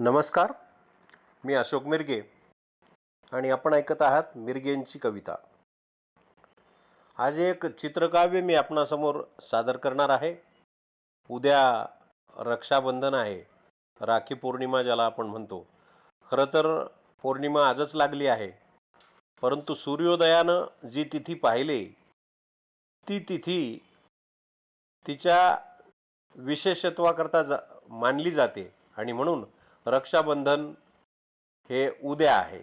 नमस्कार मी अशोक मिरगे आणि आपण ऐकत आहात मिरगेंची कविता. आज एक चित्रकाव्य मी आपणासमोर सादर करणार आहे. उद्या रक्षाबंधन आहे. राखी पौर्णिमा ज्याला आपण म्हणतो. खरं तर पौर्णिमा आजच लागली आहे. परंतु सूर्योदयानं जी तिथी पाहिली ती तिथी तिच्या विशेषत्वाकरता जा मानली जाते. आणि म्हणून रक्षाबंधन हे उद्या आहे.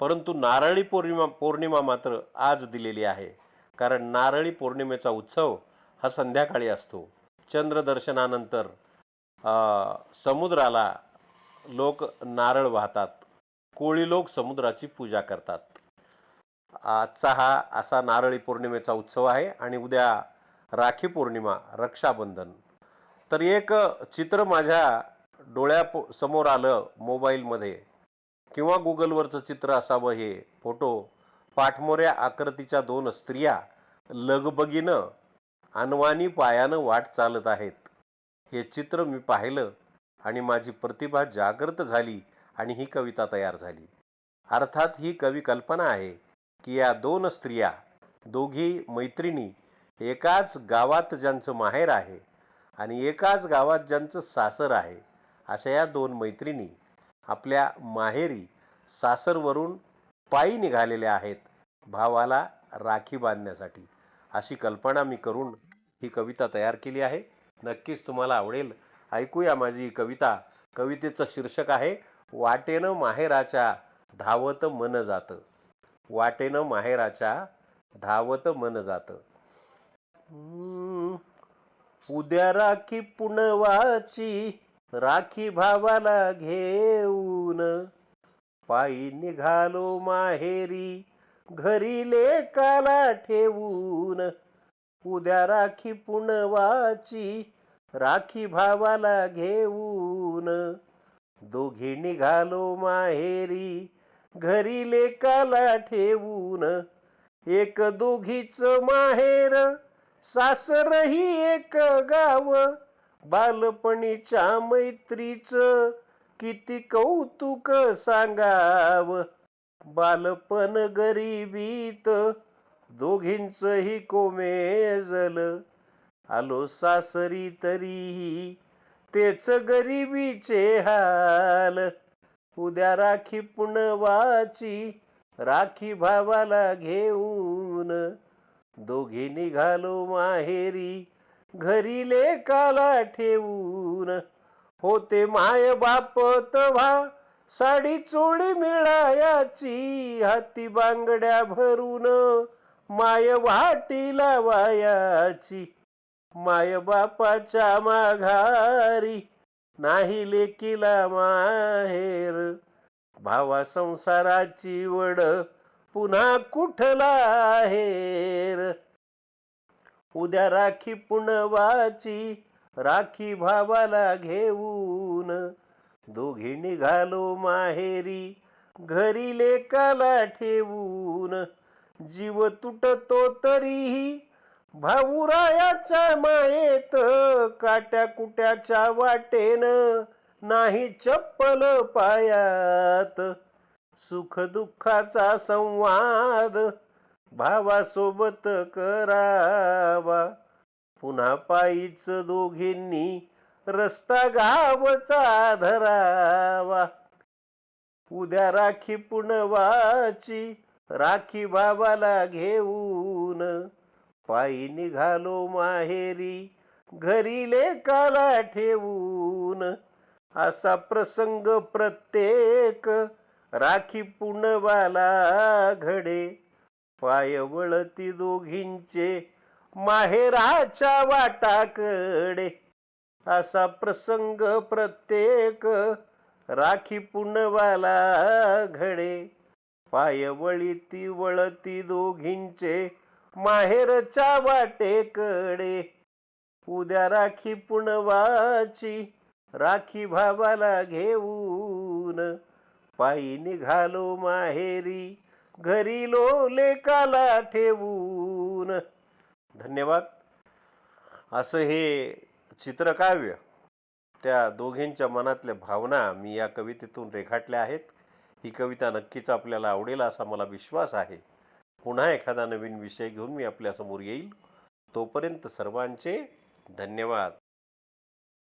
परंतु नारळी पौर्णिमा पौर्णिमा मात्र आज दिलेली आहे. कारण नारळी पौर्णिमेचा उत्सव हा संध्याकाळी असतो. चंद्रदर्शनानंतर समुद्राला लोक नारळ वाहतात. कोळी लोक समुद्राची पूजा करतात. आजचा हा असा नारळी पौर्णिमेचा उत्सव आहे आणि उद्या राखी पौर्णिमा रक्षाबंधन. तर एक चित्र माझ्या डोळ्या समोर आलं मोबाईलमध्ये. किंवा गुगलवरचं चित्र असावं हे. फोटो पाठमोऱ्या आकृतीच्या दोन स्त्रिया लगबगीनं अनवानी पायानं वाट चालत आहेत. हे चित्र मी पाहिलं आणि माझी प्रतिभा जागृत झाली आणि ही कविता तयार झाली. अर्थात ही कवी कल्पना आहे की या दोन स्त्रिया दोघी मैत्रिणी एकाच गावात ज्यांचं माहेर आहे आणि एकाच गावात ज्यांचं सासर आहे. अशा या दोन मैत्रिणी आपल्या माहेरी सासरवरून पायी निघालेल्या आहेत भावाला राखी बांधण्यासाठी. अशी कल्पना मी करून ही कविता तयार केली आहे. नक्कीच तुम्हाला आवडेल. ऐकूया माझी ही कविता. कवितेचं शीर्षक आहे वाटेनं माहेराच्या धावत मन जातं. वाटेनं माहेराच्या धावत मन जातं. उद्या राखी पुनवाची राखी भावाला घेऊन. पायी निघालो माहेरी घरी लेकाला ठेवून. उद्या राखी पुणवाची राखी भावाला घेऊन. दोघी निघालो माहेरी घरी लेकाला ठेवून. एक दोघीच माहेर सासरही एक गाव. बालपणीच्या मैत्रीच किती कौतुक सांगाव. बालपण गरिबीत दोघींचही कोमेजल. आलो सासरी तरीही तेच गरिबीचे हाल. उद्या राखी पुणवाची राखी भावाला घेऊन. दोघी निघालो माहेरी घरी लेकाला ठेवून. होते माय बाप तव्हा साडी चोळी मिळायाची हाती बांगड्या भरून माय वाटी लावायाची. माय बापाच्या माघारी नाही लेकीला माहेर. भावा संसाराची वड पुन्हा कुठला आहेर? उद्या राखी पुणवाची राखी भावाला घेऊन. दोघी निघालो माहेरी घरी लेकाला ठेवून. जीव तुटतो तरीही भाऊरायाच्या मायेत काट्या कुट्याच्या वाटेन नाही चप्पल पायात. सुख दुःखाचा संवाद भावासोबत करावा. पुन्हा पायीच दोघींनी रस्ता गावचा धरावा. उद्या राखी पुणवाची राखी बाबाला घेऊन. पायी निघालो माहेरी घरी लेकाला ठेवून. असा प्रसंग प्रत्येक राखी पुणवाला घडे. पाय वळती दोघींचे माहेराच्या वाटाकडे. असा प्रसंग प्रत्येक राखी पुनवाला घडे. पाय वळीती वळती दोघींचे माहेरच्या वाटेकडे. उद्या राखी पुनवाची राखी भावाला घेऊन पायी निघालो माहेरी. घरी लो लेकाला ठेवून. धन्यवाद. असं हे चित्रकाव्य त्या दोघींच्या मनातल्या भावना मी या कवितेतून रेखाटल्या आहेत. ही कविता नक्कीच आपल्याला आवडेल असा मला विश्वास आहे. पुन्हा एखादा नवीन विषय घेऊन मी आपल्यासमोर येईल. तोपर्यंत सर्वांचे धन्यवाद.